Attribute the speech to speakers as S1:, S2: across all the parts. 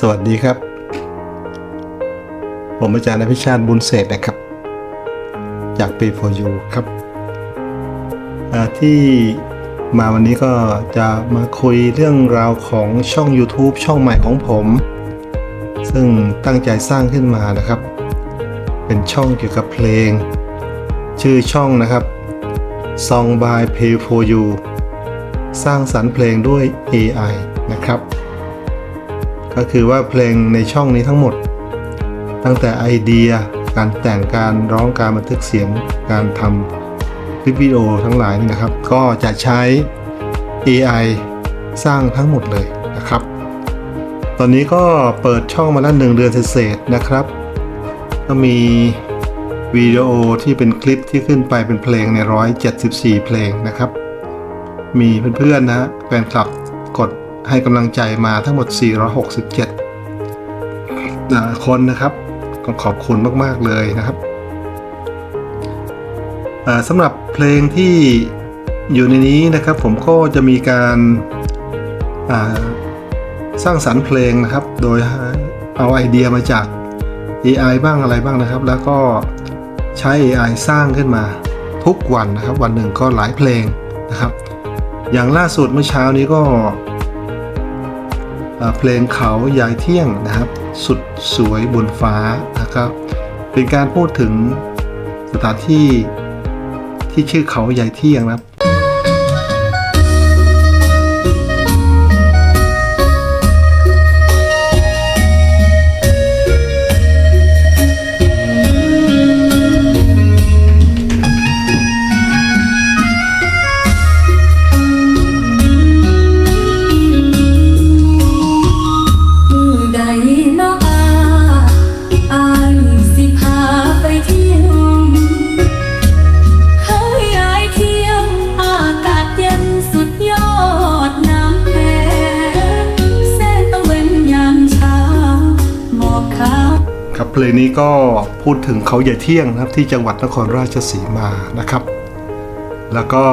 S1: สวัสดีครับ ผมอาจารย์อภิชาติบุญเศษนะครับ จากปี for you ครับ ที่มาวันนี้ก็จะมาคุยเรื่องราวของช่อง YouTube ช่องใหม่ของผม ซึ่งตั้งใจสร้างขึ้นมานะครับ เป็นช่องเกี่ยวกับเพลง ชื่อช่องนะครับ Song by Pay for You สร้างสรรค์เพลงด้วย AI นะครับ ก็คือว่าเพลงในช่องนี้ทั้งหมด ตั้งแต่ไอเดีย การแต่งการร้องการบันทึกเสียง การทำคลิปวิดีโอทั้งหลายนี่นะครับ ก็จะใช้ AI สร้างทั้งหมดเลยนะครับ ตอนนี้ก็เปิดช่องมาแล้วหนึ่งเดือนเศษนะครับ ก็มีวิดีโอที่เป็นคลิปที่ขึ้นไปเป็นเพลงใน 174 เพลงนะครับ มีเพื่อนๆนะฮะแฟนคลับ ให้กำลังใจมาทั้งหมด 467 คนนะครับก็ขอบคุณมากๆเลยนะครับสำหรับเพลงที่อยู่ในนี้นะครับผมก็จะมีการาสร้างสรรค์เพลงนะครับ โดยเอาไอเดียมาจาก AI บ้างอะไรบ้างนะครับ แล้วก็ใช้ AI สร้างขึ้นมาทุกวันนะครับ วันหนึ่งก็หลายเพลงนะครับ อย่างล่าสุดเมื่อเช้านี้ก็ เพลงเขายายเที่ยงนะครับ สุดสวยบนฟ้านะครับ เป็นการพูดถึงสถานที่ที่ชื่อเขายายเที่ยงนะครับ
S2: เพ
S1: ลงนี้ก็พูดถึงเขาใหญ่เที่ยงนะครับที่จังหวัดนครราชสีมานะครับ แล้วก็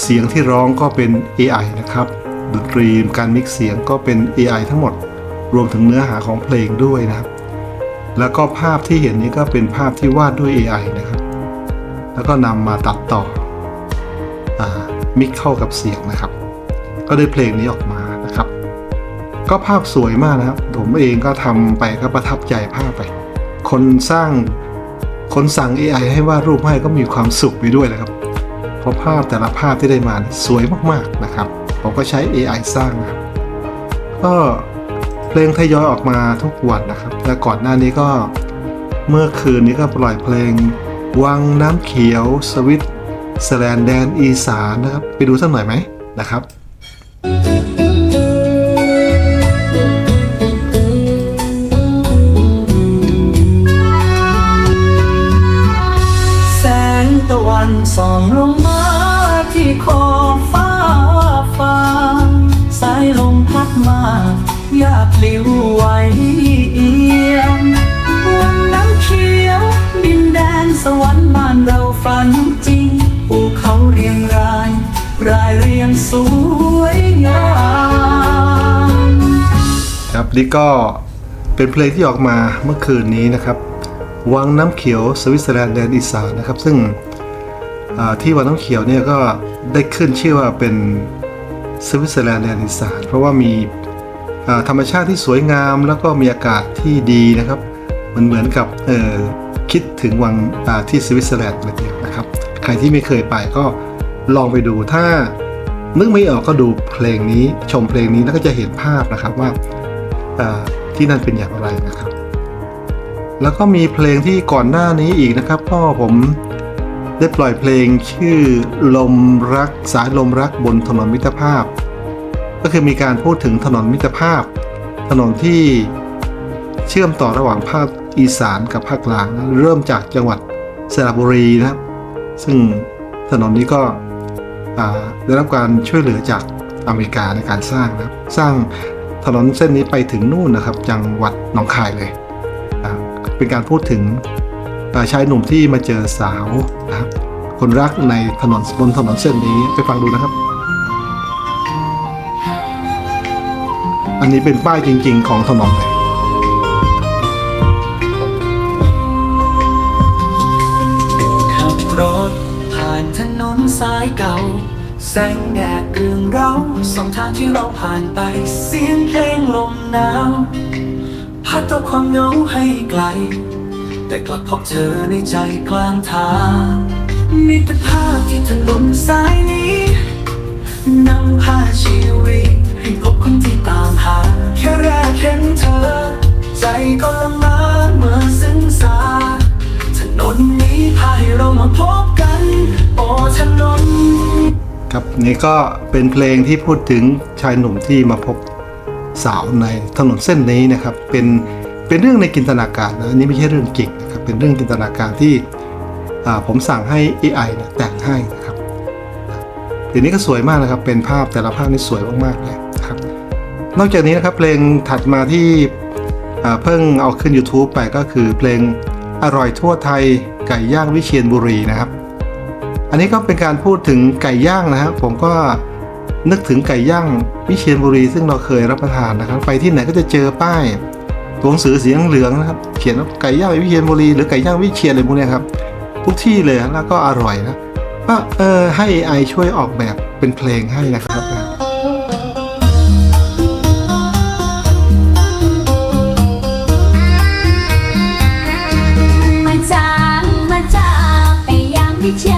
S1: เสียงที่ร้องก็เป็น AI นะครับ ดนตรีการมิกซ์เสียงก็เป็น AI ทั้งหมด รวมถึงเนื้อหาของเพลงด้วยนะครับ แล้วก็ภาพที่เห็นนี้ก็เป็นภาพที่วาดด้วย AI นะครับ แล้วก็นำมาตัดต่ออมิกเข้ากับเสียงนะครับ ก็ได้เพลงนี้ออกมา ก็ภาพสวยมากนะครับ ผมเองก็ทำไปก็ประทับใจภาพไป คนสร้างคนสั่ง AI ให้วาดรูปให้ก็มีความสุขไปด้วยนะครับ เพราะภาพแต่ละภาพที่ได้มาสวยมากๆนะครับ ผมก็ใช้ AI สร้างนะครับก็เพลงทยอยออกมาทุกวันนะครับและก่อนหน้านี้ก็เมื่อคืนนี้ก็ปล่อยเพลง วังน้ำเขียว สวิตเซอร์แลนด์แดนอีสานนะครับ ไปดูสักหน่อยไหมนะครับ
S3: ส่องลงมาที่ขอบฟ้าฟ้าสายลมพัดมาอยากลิวไหวเอียงวันน้ำเขียวดินแดนสวรรค์บ้านเราฝันจริงภูเขาเรียงราย รายเรียงสวยงาม
S1: ครับนี่ก็เป็นเพลงที่ออกมาเมื่อคืนนี้นะครับ วังน้ำเขียวสวิตเซอร์แลนด์แดนอีสานนะครับ ซึ่ง ที่วังน้ำเขียวเนี่ยก็ได้ขึ้นชื่อว่าเป็นสวิตเซอร์แลนด์แดนอีสานเพราะว่ามีธรรมชาติที่สวยงามแล้วก็มีอากาศที่ดีนะครับมันเหมือนกับคิดถึงวังที่สวิตเซอร์แลนด์เลยนะครับ ใครที่ไม่เคยไปก็ลองไปดูถ้านึกไม่ออกก็ดูเพลงนี้ชมเพลงนี้แล้วก็จะเห็นภาพนะครับว่าอ่าที่นั่นเป็นอย่างไรนะครับ แล้วก็มีเพลงที่ก่อนหน้านี้อีกนะครับก็ผม ได้ปล่อยเพลงชื่อลมรักสายลมรักบนถนนมิตรภาพ ก็คือมีการพูดถึงถนนมิตรภาพ ถนนที่เชื่อมต่อระหว่างภาคอีสานกับภาคกลาง เริ่มจากจังหวัดสระบุรีนะครับ ซึ่งถนนนี้ก็ได้รับการช่วยเหลือจากอเมริกาในการสร้างนะครับ สร้างถนนเส้นนี้ไปถึงนู่นนะครับ จังหวัดหนองคายเลย เป็นการพูดถึง ชายหนุ่มที่มาเจอสาวนะครับคนรักในถนนบนถนนเส้นนี้ไปฟังดูนะครับ อันนี้เป็นป้ายจริง ๆ ของถนนเลย
S3: ขับรถผ่านถนนสายเก่า แสงแดดเรืองเราสองทางที่เราผ่านไป เสียงเพลงลมหนาว พัดเอาความเหงาให้ไกล แต่กลับพบเจอในใจกลางทางมีแต่ภาพที่ถนนสายนี้นำพาชีวิตให้พบคนที่ตามหา แค่แรกเห็นเธอ ใจก็ละมาเมื่อซึ้งสาถนนนี้พาให้เรามาพบกันโอ้ถนน
S1: ครับนี่ก็เป็นเพลงที่พูดถึงชายหนุ่มที่มาพบสาวในถนนเส้นนี้นะครับ เป็น เป็นเรื่องในจินตนาการนะอันนี้ไม่ใช่เรื่องจริงนะครับเป็นเรื่องจินตนาการที่ผมสั่งให้ AI เนี่ยแต่งให้นะครับทีนี้ก็สวยมากนะครับ เป็นภาพแต่ละภาพนี่สวยมากๆเลยนะครับ นอกจากนี้นะครับเพลงถัดมาที่เพิ่งเอาขึ้น YouTube ไปก็คือเพลงอร่อยทั่วไทยไก่ย่างวิเชียรบุรีนะครับ อันนี้ก็เป็นการพูดถึงไก่ย่างนะครับผมก็นึกถึงไก่ย่างวิเชียรบุรี ซึ่งเราเคยรับประทานนะครับ ไปที่ไหนก็จะเจอป้าย ตัวหนังสือสีเหลืองนะครับเขียนว่าไก่ย่างวิเชียรบุรีหรือไก่ย่างวิเชียรอะไรพวกนี้ครับทุกที่เลยแล้วก็อร่อยนะก็เออให้ AI ช่วยออกแบบเป็นเพลงให้นะครับ
S2: มาจางมาจาไปยามวิเชียน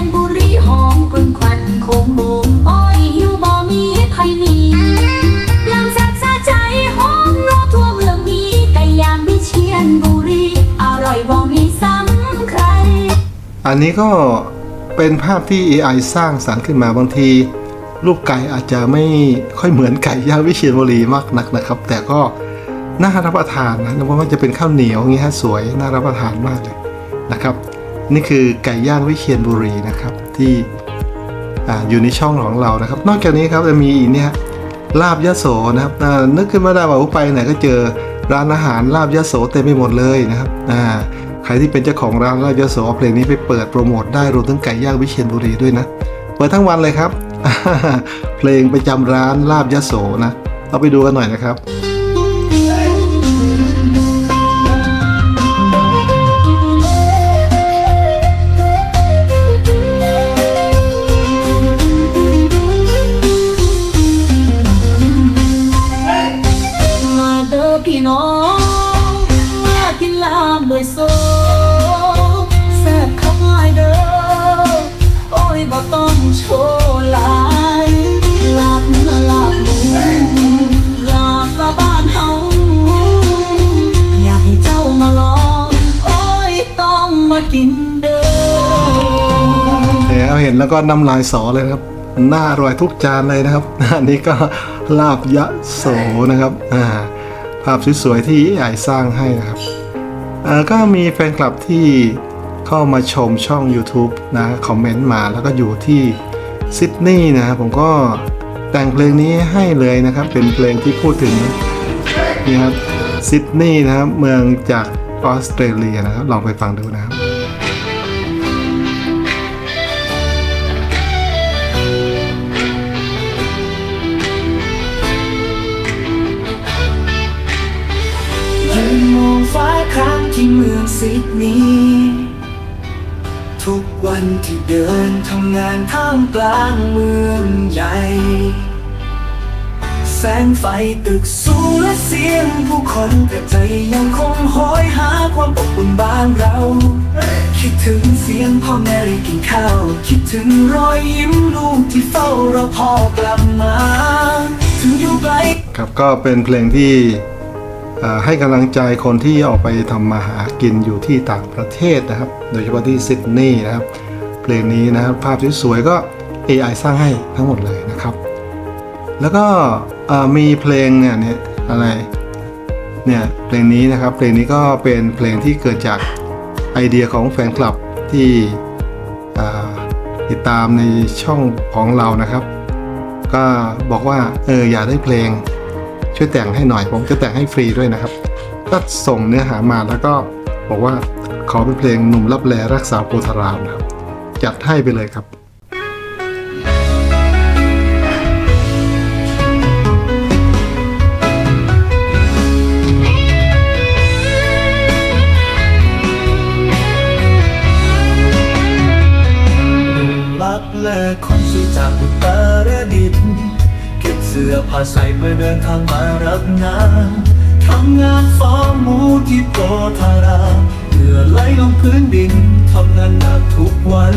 S2: อันนี้ก็เป็
S1: นภาพที่ AI สร้างสรรค์ขึ้นมาบางที รูปไก่อาจจะไม่ค่อยเหมือนไก่ย่างวิเชียรบุรีมากนักนะครับ แต่ก็น่ารับประทานนะเพราะว่าจะเป็นข้าวเหนียวอย่างนี้ฮะสวยน่ารับประทานมากเลยนะครับ นี่คือไก่ย่างวิเชียรบุรีนะครับที่ออยู่ในช่องของเรานะครับ นอกจากนี้ครับจะมีอีกเนี่ยลาบยะโสนะครับนึกขึ้นมาได้ว่าไปไหนก็เจอร้านอาหารลาบยะโสเต็มไปหมดเลยนะครับอ่า ใครที่เป็นเจ้าของร้านลาบยโสเอเพลงนี้ไปเปิดโปรโมทได้รวมถึงไก่ย่างวิเชียรบุรีด้วยนะ เปิดทั้งวันเลยครับ เพลงประจำร้านลาบยะโสนะเอาไปดูกันหน่อยนะครับ
S2: พี่น้อง ลาบด้วยโซแซ่บเข้าง่ายเด้อ โอ้ยบ่ต้องโชว์ลายลาบเนื้อลาบหมูลาบละบ้านเฮาอยากให้เจ้ามาลอง โอ้ยต้องมากินเด้อ
S1: แหมเห็นแล้วก็น้ำลายสอเลยนะครับ น่าอร่อยทุกจานเลยนะครับ อันนี้ก็ลาบยะโสนะครับ อ่าภาพสวยๆที่ใหญ่สร้างให้นะครับ ก็มีแฟนคลับที่เข้ามาชมช่อง YouTube นะคอมเมนต์มาแล้วก็อยู่ที่ซิดนีย์นะครับผมก็แต่งเพลงนี้ให้เลยนะครับ เป็นเพลงที่พูดถึงนี่ครับซิดนีย์นะครับเมืองจากออสเตรเลียนะครับ ลองไปฟังดูนะครับ
S3: ที่เมืองซิดนีย์ทุกวันที่เดินทำงานท่ามกลางเมืองใหญ่ แสงไฟตึกสูงและเสียงผู้คนแต่ใจยังคงหอยหาความอบอุ่นบ้านเรา คิดถึงเสียงพ่อแม่ได้กินข้าว คิดถึงรอยยิ้มลูกที่เฝ้ารอพ่อกลับมา ถึงอยู่ไกล
S1: ครับก็เป็นเพลงที่ ให้กำลังใจคนที่ออกไปทำมาหากินอยู่ที่ต่างประเทศนะครับ โดยเฉพาะที่ซิดนีย์นะครับ เพลงนี้นะครับภาพสวยๆก็ AI สร้างให้ทั้งหมดเลยนะครับ แล้วก็มีเพลงเนี่ยเนี่ยอะไรเนี่ยเพลงนี้นะครับเพลงนี้ก็เป็นเพลงที่เกิดจากไอเดียของแฟนคลับที่ติดตามในช่องของเรานะครับ ก็บอกว่าเอออยากได้เพลง ช่วยแต่งให้หน่อยผมจะแต่งให้ฟรีด้วยนะครับ ก็ส่งเนื้อหามาแล้วก็บอกว่าขอเป็นเพลงหนุ่มรับแลรักษาโพธารามนะครับจัดให้ไปเลยครับ
S3: สื้อผ้าใส่เมื่อเดินทางมารับงานทำงานฟาร์มหมูที่โปธาราเหงื่อไหลลงพื้นดินทำงานหนักทุกวัน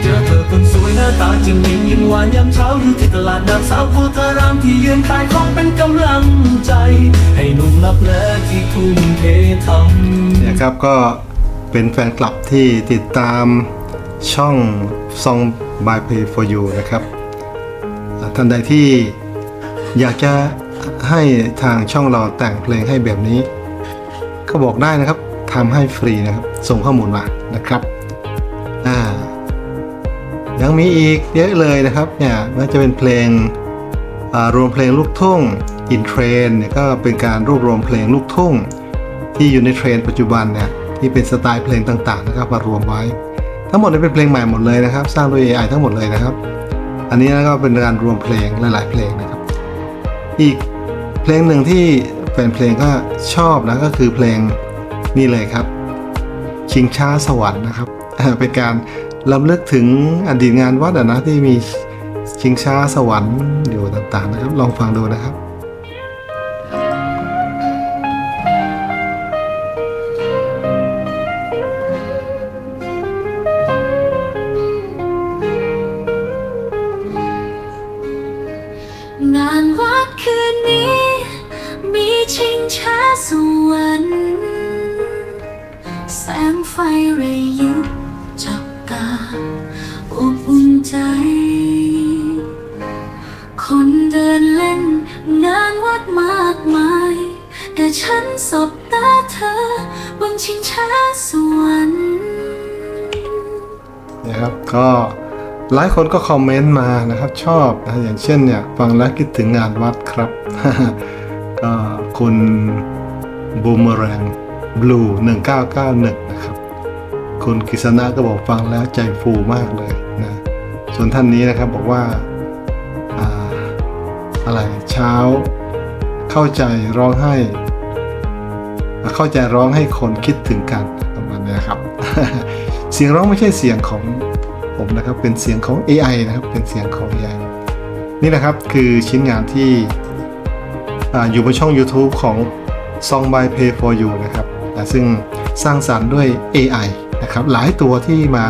S3: เจอเธอคนสวยหน้าตาจริงยิ้มยิ้มหวานยามเช้าอยู่ที่ตลาดนัดสาวโพธารามที่ยืนขายของเป็นกำลังใจ ให้หนุ่มรับแลที่ทุ่มเททำ
S1: เนี่ยครับก็เป็นแฟนคลับที่ติดตามช่อง Song by Play for You นะครับ ท่านใดที่อยากจะให้ทางช่องเราแต่งเพลงให้แบบนี้ ก็บอกได้นะครับทำให้ฟรีนะครับ ส่งข้อมูลมานะครับอ่ายังมีอีกเยอะเลยนะครับเนี่ยม่ว่าจะเป็นเพลงรวมเพลงลูกทุ่งอินเทรนเนี่ยก็เป็นการรวบรวมเพลงลูกทุ่ง ที่อยู่ในเทรนด์ปัจจุบันเนี่ยที่เป็นสไตล์เพลงต่างๆนะครับมารวมไว้ ทั้งหมดเป็นเพลงใหม่หมดเลยนะครับ สร้างโดย AI ทั้งหมดเลยนะครับ อันนี้ก็เป็นการรวมเพลงหลาย ๆ เพลงนะครับ อีกเพลงหนึ่งที่แฟนเพลงก็ชอบนะก็คือเพลงนี่เลยครับ ชิงช้าสวรรค์นะครับ เป็นการลำลึกถึงอดีตงานวัดนะที่มีชิงช้าสวรรค์อยู่ต่าง ๆ นะครับ ลองฟังดูนะครับ
S2: แต่ฉันสบตาเธอบนชิงช้าสวรรค์
S1: นะครับก็หลายคนก็คอมเมนต์มานะครับชอบนะอย่างเช่นเนี่ยฟังแล้วคิดถึงงานวัดครับก็คุณบูมเมอแรงบลู1991 นะครับ คุณกฤษณะก็บอกฟังแล้วใจฟูมากเลยนะส่วนท่านนี้นะครับบอกว่าอ่าอะไรเช้าเข้าใจร้องไห้ เขาใจร้องให้คนคิดถึงกันประมาณนี้ครับ เสียงร้องไม่ใช่เสียงของผมนะครับ เป็นเสียงของ AI นะครับ เป็นเสียงของ AI นี่นะครับคือชิ้นงานที่ออยู่บนช่อง YouTube ของ Song by Pay for You นะครับ ซึ่งสร้างสารรค์ด้วย AI นะครับ หลายตัวที่มา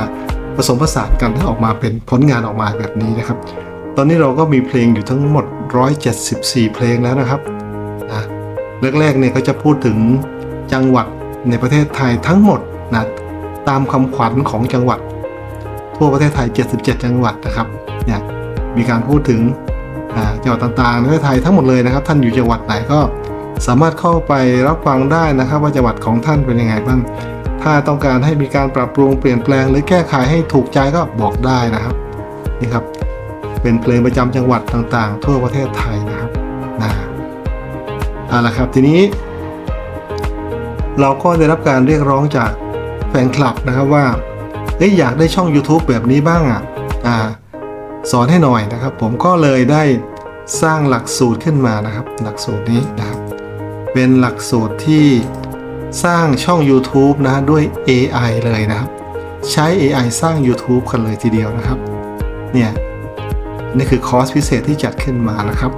S1: ผสมผสานกันให้ออกมาเป็นผลงานออกมาแบบนี้นะครับ ตอนนี้เราก็มีเพลงอยู่ทั้งหมด 174 เพลงแล้วนะครับนะแรกๆเนี่ยก็จะพูดถึง จังหวัดในประเทศไทยทั้งหมดนะตามคำขวัญของจังหวัด ทั่วประเทศไทย 77 จังหวัดนะครับเนี่ยมีการพูดถึงจังหวัดต่างๆในประเทศไทยทั้งหมดเลยนะครับ ท่านอยู่จังหวัดไหนก็สามารถเข้าไปรับฟังได้นะครับ ว่าจังหวัดของท่านเป็นยังไงบ้างถ้าต้องการให้มีการปรับปรุงเปลี่ยนแปลง หรือแก้ไขให้ถูกใจก็บอกได้นะครับนี่ครับ เป็นเพลงประจำจังหวัดต่างๆ ทั่วประเทศไทยนะครับนะเอาละครับทีนี้ เราก็ได้รับการเรียกร้องจากแฟนคลับนะครับว่าเอ้ยอยากได้ช่อง YouTube แบบนี้บ้างอะอ่าสอนให้หน่อยนะครับ ผมก็เลยได้สร้างหลักสูตรขึ้นมานะครับ หลักสูตรนี้นะครับ เป็นหลักสูตรที่สร้างช่อง YouTube นะด้วย AI เลยนะครับ ใช้ AI สร้าง YouTube กันเลยทีเดียวนะครับ เนี่ยนี่คือคอร์สพิเศษที่จัดขึ้นมานะครับ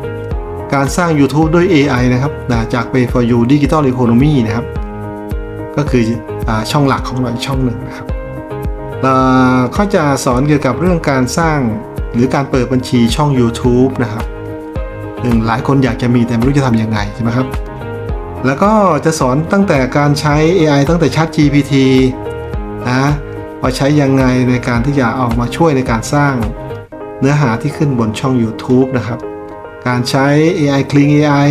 S1: การสร้าง YouTube ด้วย AI นะครับจาก Pay for You Digital Economy นะครับ ก็คืออช่องหลักของเราอีกช่องหนึ่งนะครับอ่าเขาจะสอนเกี่ยวกับเรื่องการสร้างหรือการเปิดบัญชีช่อง YouTube นะครับซึ่งหลายคนอยากจะมีแต่ไม่รู้จะทำยังไงใช่ไหมครับ แล้วก็จะสอนตั้งแต่การใช้ AI ตั้งแต่ Chat GPT นะว่าใช้ยังไงในการที่จะเอามาช่วยในการสร้างเนื้อหาที่ขึ้นบนช่อง YouTube นะครับ การใช้ AI Clean AI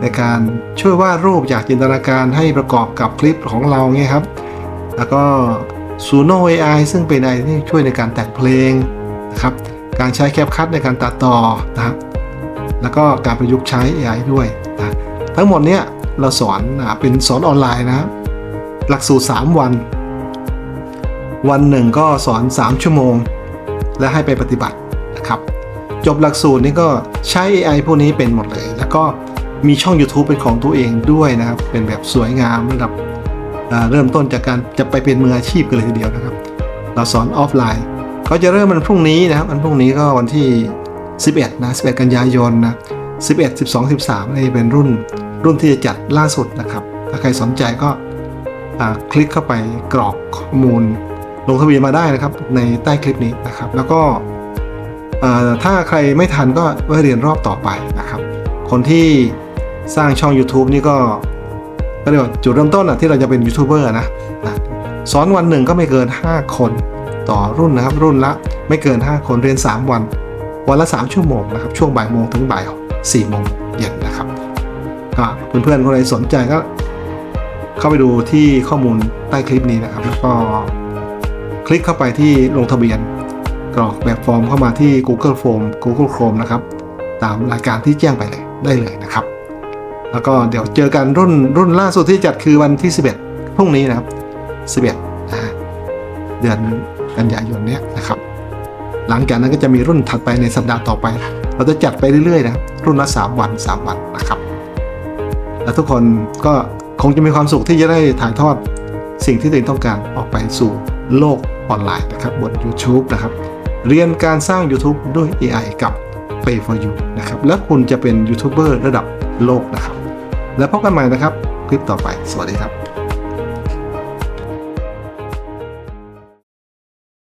S1: ในการช่วยวาดรูปจากจินตนาการให้ประกอบกับคลิปของเราเงี้ยครับ แล้วก็ Suno AI ซึ่งเป็น AI ที่ช่วยในการแต่งเพลงนะครับ การใช้แคปคัตในการตัดต่อนะครับ แล้วก็การประยุกต์ใช้ AI ด้วยนะทั้งหมดเนี้ยเราสอนอ่าเป็นสอนออนไลน์นะครับ หลักสูตร 3 วัน วันหนึ่งก็สอน 3 ชั่วโมง และให้ไปปฏิบัตินะครับ จบหลักสูตรนี้ก็ใช้ AI พวกนี้เป็นหมดเลย แล้วก็ มีช่อง YouTube เป็นของตัวเองด้วยนะครับ เป็นแบบสวยงามระดับเริ่มต้นจากการจะไปเป็นมืออาชีพกันเลยทีเดียวนะครับ เราสอนออฟไลน์ก็จะเริ่มมันพรุ่งนี้นะครับวันพรุ่งนี้ก็วันที่ 11 นะ 11 กันยายนนะ 11 12 13นี่เป็นรุ่นรุ่นที่จะจัดล่าสุดนะครับ ถ้าใครสนใจก็คลิกเข้าไปกรอกข้อมูล ลงทะเบียนมาได้นะครับ ในใต้คลิปนี้นะครับ แล้วก็ถ้าใครไม่ทันก็ไว้เรียนรอบต่อไปนะครับ คนที่ สร้างช่อง YouTube นี่ก็ก็เรียกว่าจุดเริ่มต้นอะที่เราจะเป็นยูทูบเบอร์นะนะสอนวันหนึ่งก็ไม่เกิน 5 คน ต่อรุ่นนะครับ รุ่นละไม่เกิน 5 คนเรียน 3 วัน วันละ 3 ชั่วโมงนะครับ ช่วงบ่ายโมงถึงบ่าย4โมงเย็นนะครับก็เพื่อนๆคนใดสนใจก็ เข้าไปดูที่ข้อมูลใต้คลิปนี้นะครับ แล้วก็คลิกเข้าไปที่ลงทะเบียน กรอกแบบฟอร์มเข้ามาที่ Google Form Google Chrome นะครับ ตามรายการที่แจ้งไปเลยได้เลยนะครับ แล้วก็เดี๋ยวเจอกันรุ่นรุ่นล่าสุดที่จัดคือวันที่ 11 พรุ่งนี้นะครับ 11นะเดือนกันยายนเนี้ยนะครับ หลังจากนั้นก็จะมีรุ่นถัดไปในสัปดาห์ต่อไป เราจะจัดไปเรื่อยๆนะครับรุ่นละ 3 วัน 3 วันนะครับ และทุกคนก็คงจะมีความสุขที่จะได้ถ่ายทอดสิ่งที่ตัวเองต้องการออกไปสู่โลกออนไลน์นะครับบน YouTube นะครับ เรียนการสร้าง YouTube ด้วย AI กับ Pay for You นะครับ แล้วคุณจะเป็นยูทูบเบอร์ระดับโลกนะครับ แล้วพบกันใหม่นะครับ คลิปต่อไป สวัสดีครับ